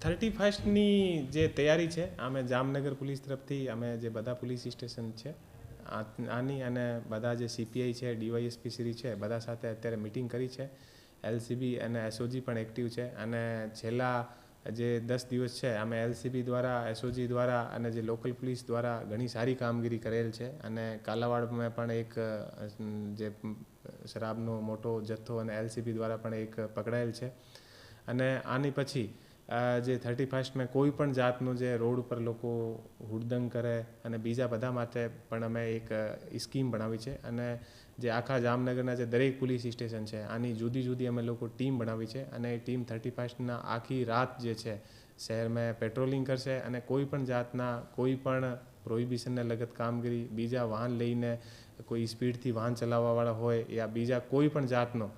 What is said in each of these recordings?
Thirty ફર્સ્ટની જે તૈયારી છે, અમે જામનગર પોલીસ તરફથી, અમે જે બધા પોલીસ સ્ટેશન છે આની અને બધા જે સીપીઆઈ છે ડીવાયએસપી શ્રી છે, બધા સાથે અત્યારે મિટિંગ કરી છે. એલસીબી અને એસઓજી પણ એક્ટિવ છે. અને છેલ્લા જે દસ દિવસ છે અમે એલસીબી દ્વારા એસઓજી દ્વારા અને જે લોકલ પોલીસ દ્વારા ઘણી સારી કામગીરી કરેલ છે અને કાલાવાડમાં પણ એક, જે શરાબનો મોટો જથ્થો અને એલસીબી દ્વારા પણ એક પકડાયેલ છે. અને આની પછી જે થર્ટી ફર્સ્ટમાં કોઈ પણ જાતનું જે રોડ ઉપર લોકો હુડદંગ કરે અને બીજા બધા માટે પણ અમે એક સ્કીમ બનાવી છે અને જે આખા જામનગરના જે દરેક પોલીસ સ્ટેશન છે, આની જુદી જુદી અમે લોકો ટીમ બનાવી છે અને એ ટીમ થર્ટી ફર્સ્ટના આખી રાત જે છે, શહેરમાં પેટ્રોલિંગ કરશે અને કોઈ પણ જાતના કોઈ પણ પ્રોહિબિશનને લગત કામગીરી, બીજા વાહન લઈને કોઈ સ્પીડથી વાહન ચલાવવાવાળા હોય યા બીજા કોઈ પણ જાતનો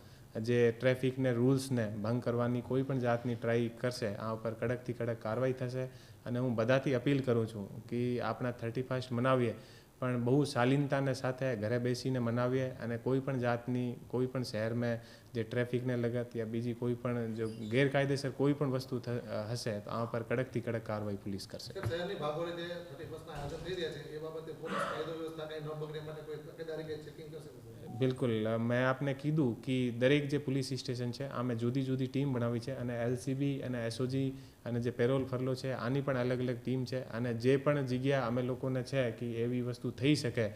જે ટ્રાફિકને રૂલ્સને ભંગ કરવાની કોઈ પણ જાતની ટ્રાય કરશે, આ ઉપર કડકથી કડક કાર્યવાહી થશે. અને હું બધાથી અપીલ કરું છું કે આપણા થર્ટી ફર્સ્ટ મનાવીએ, પણ બહુ શાલીનતાને સાથે ઘરે બેસીને મનાવીએ અને કોઈ પણ જાતની, કોઈ પણ શહેરમાં જે ટ્રાફિકને લગત યા બીજી કોઈ પણ જો ગેરકાયદેસર કોઈ પણ વસ્તુ હશે, તો આ પર કડકથી કડક કાર્યવાહી પોલીસ કરશે. શહેરની જે છે, એ બાબતે પોલીસ કાયદો વ્યવસ્થા કંઈ ન બગડે માટે કોઈ તકેદારી કે ચેકિંગ કરશે? બિલકુલ. મેં આપને કીધું કે દરેક જે પોલીસ સ્ટેશન છે, આમે જુદી જુદી ટીમ બનાવી છે અને એલસીબી અને એસઓજી અને જે પેરોલ ફરલો છે, આની પણ અલગ અલગ ટીમ છે અને જે પણ જગ્યા અમે લોકોને છે કે એવી વસ્તુ થઈ શકે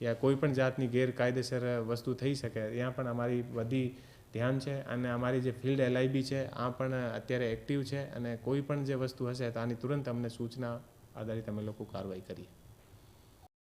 યા કોઈ પણ જાતની ગેરકાયદેસર વસ્તુ થઈ શકે, ત્યાં પણ અમારી બધી ધ્યાન છે અને અમારી જે ફિલ્ડ એલઆઈબી છે, આ પણ અત્યારે એક્ટિવ છે અને કોઈ પણ જે વસ્તુ હશે તો આની તુરંત અમને સૂચના આધારિત અમે લોકો કાર્યવાહી કરીએ.